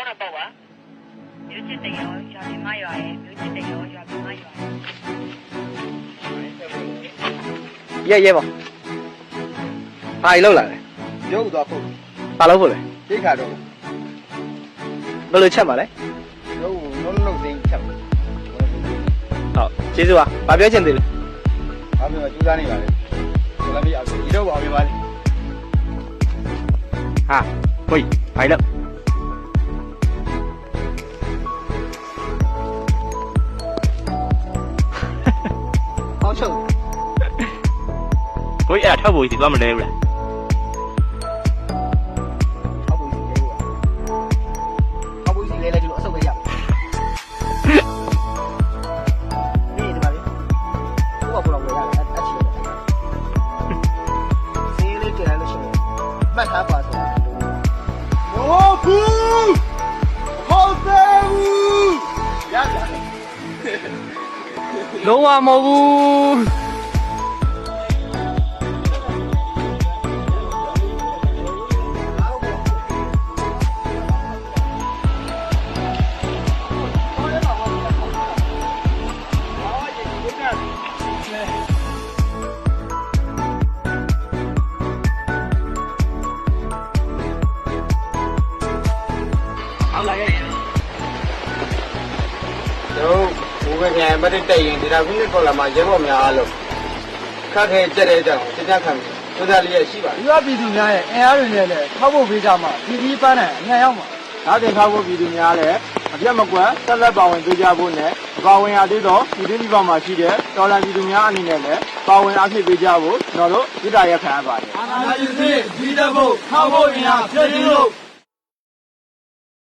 ပေါင်းတော့ပေါ့ပါမြို့ချစ်တရောရွာပြင်မရွာရဲ့မြို့ချစ်တရောရွာပြင်မရွာရဲရဲပါဘာကြီးလောက်လာလဲရုပ်သွားဖို့ဘာလို့ဖို့လဲဒိတ်ခါတော့ဘယ်လိုချက်မှာလဲရုပ်လုံးလုံးသိချက်ဘာဟုတ်ကျေးဇူးပါဘာပြောချင်သေးလဲပြောကြိုးစားနေပါလေဆိုလည်းမရဘူးဒီတော့ပါအောင်ပါလေဟာကိုကြီးဘာကြီးလောက် ချုပ်ကိုကြီးအဲ့ဒါထောက်ဖို့ကြီးသွားမလဲဘူးလားအောက်ဘူးစီလေးအောက်ဘူးစီလေးလည်းဒီလိုအဆုပ်ပဲရပြီဒီမှာလေဘုရားဘုရားဝယ်ရတယ်အချီစီလေးကြည့်လိုက်လို့ရှိရင်မှတ်ထားပါဆိုတာဟိုဘူးဟုတ်တယ်ဘူးရရတယ် လုံးဝမဟုတ် ဘူးတို့ဘိုးကညာမတ်တက်ရင်ဒီလာခုနှစ်ကောလာမှာရဲဘော်များအားလုံးခက်ခဲကြက်တဲ့အကြောင်းသိကြခံပြီသုဒလေးရရှိပါဒီကပြည်သူများရဲ့အင်အားတွေနဲ့လည်းထောက်ဖို့ပေးကြမှာပြည်ကြီးပန်းနိုင်အများရောက်မှာဒါတင်ထောက်ဖို့ပြည်သူများလည်းအပြတ်မကွက်ဆက်လက်ပါဝင်ပေးကြဖို့နဲ့ပါဝင်ရသေးသောပြည်သူပြည်ပမှာရှိတဲ့တော်လန်ပြည်သူများအနေနဲ့လည်းပါဝင်အားဖြည့်ပေးကြဖို့ကျွန်တော်တို့ပြည်တာရက်ခံရပါတယ်အာဏာရှင်စစ်ကြီးတပ်ဖို့ထောက်ဖို့အင်အားပြည့်စုံလို့